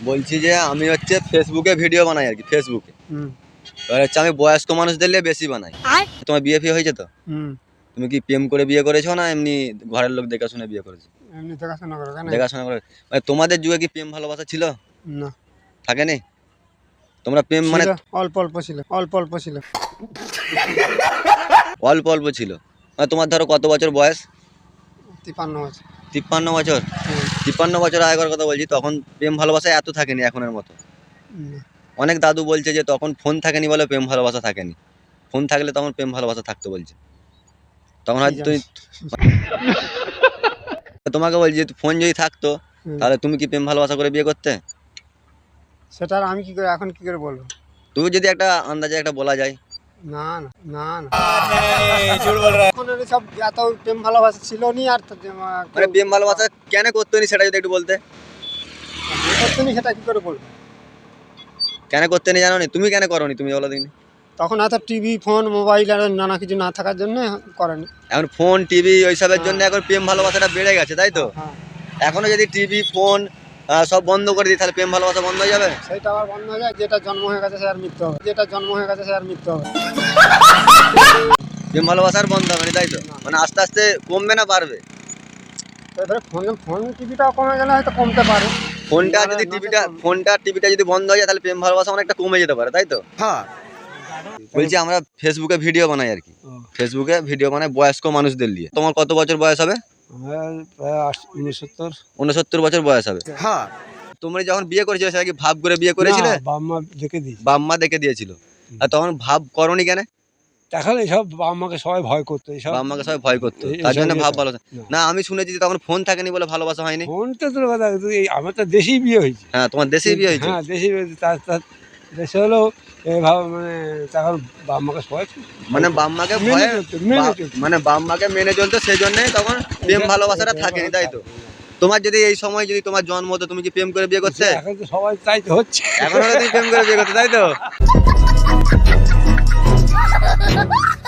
বলছি যে আমি হচ্ছে ফেসবুকে ভিডিও বানাই আর কি ফেসবুকে এবার হচ্ছে আমি বয়স্ক মানুষদের বেশি বানাই। তোমার বিয়ে ফিয়ে হয়েছে তো? হুম। তুমি কি প্রেম করে বিয়ে করেছ না এমনি ঘরের লোক দেখে শুনে বিয়ে করেছ? দেখাশোনা করো দেখাশোনা করে। মানে তোমাদের যুগে কি প্রেম ভালোবাসা ছিল? না। থাকেনি? তোমরা প্রেম মানে অল্প অল্প ছিল অল্প অল্প ছিল। অল্প অল্প ছিল। মানে তোমার ধরো কত বছর বয়স? তিপান্ন বছর। তিপ্পান্ন বছর। তিপ্পান্ন বছর আগেকার কথা বলছি তখন প্রেম ভালোবাসা এত থাকেনি এখনের মতো। অনেক দাদু বলছে যে তখন ফোন থাকেনি বলে প্রেম ভালোবাসা থাকেনি। ফোন থাকলে তখন প্রেম ভালোবাসা থাকতো বলছে। তখন হয়তো তুমি তোমাকে বলছি ফোন যদি থাকতো তাহলে তুমি কি প্রেম ভালোবাসা করে বিয়ে করতে? সেটা আমি কি করে এখন কি করে বলব? তুমি যদি একটা আন্দাজে একটা বলা যায় না না না না। আর সব এত প্রেম ভালোবাসা ছিল নি আর মানে প্রেম ভালোবাসা কেন করতে নি সেটা যদি একটু বলতে? করতে নি সেটা কি করে বলব? কেন করতে নি জানো নি তুমি কেন করনি তুমি বলো দিন তখন এত টিভি ফোন মোবাইল আর নানা কিছু না থাকার জন্য করেনি। এখন ফোন টিভি ওইসবের জন্য এখন প্রেম ভালোবাসাটা বেড়ে গেছে তাই তো? হ্যাঁ। এখনও যদি টিভি ফোন সব বন্ধ করে দিই তাহলে প্রেম ভালোবাসা বন্ধ হয়ে যাবে? সেটা আবার বন্ধ হয়ে যায় যেটা জন্ম হয়ে গেছে সে আর মৃত্যু হবে। যেটা জন্ম হয়ে গেছে সে আর মৃত্যু হবে। প্রেম ভালোবাসার বন্ধ হবে না তাই তো? মানে আস্তে আস্তে কমবে না বাড়বে? তো এবারে ফোন ফোন টিভিটাও কমে গেলে হয়তো কমতে পারে। ফোনটা যদি টিভিটা ফোনটা টিভিটা যদি বন্ধ হয়ে যায় তাহলে প্রেম ভালোবাসা অনেকটা কমে যেতে পারে তাই তো? হ্যাঁ। বলছি আমরা ফেসবুকে ভিডিও বানাই আর কি। ফেসবুকে ভিডিও বানাই বয়স্ক মানুষদের নিয়ে। তোমার কত বছর বয়স হবে? উনসত্তর। উনসত্তর বছর বয়স হবে। হ্যাঁ। তোমরা যখন বিয়ে করেছিলে সেটা কি ভাব করে বিয়ে করেছিলে? বাম্মা দেখে বাম্মা দেখে দিয়েছিল। আর তখন ভাব করনি কেন? এখন এইসব বাম্মাকে সবাই ভয় করতো এইসব বাম্মাকে সবাই ভয় করতো। এই- তার জন্য ভাব ভালো না। না আমি শুনেছি যে তখন ফোন থাকেনি বলে ভালোবাসা হয়নি। ফোনটা তোর কথা এই আমার তো দেশেই বিয়ে হয়েছে। হ্যাঁ তোমার দেশেই বিয়ে হয়েছে? হ্যাঁ দেশেই বিয়ে হয়েছে। তার হলেও এভাবে মানে তখন বাম্মাকে সবাই মানে বাম্মাকে মাকে ভয়ে চলতো, মেনে মানে বাম্মাকে মেনে চলতো সেই জন্যে তখন প্রেম ভালোবাসাটা থাকেনি তাই তো? তোমার যদি এই সময় যদি তোমার জন্ম হতো তুমি কি প্রেম করে বিয়ে করতে? এখন তো সবাই তাই তো হচ্ছে। এখন তুমি প্রেম করে বিয়ে করতে তাই তো?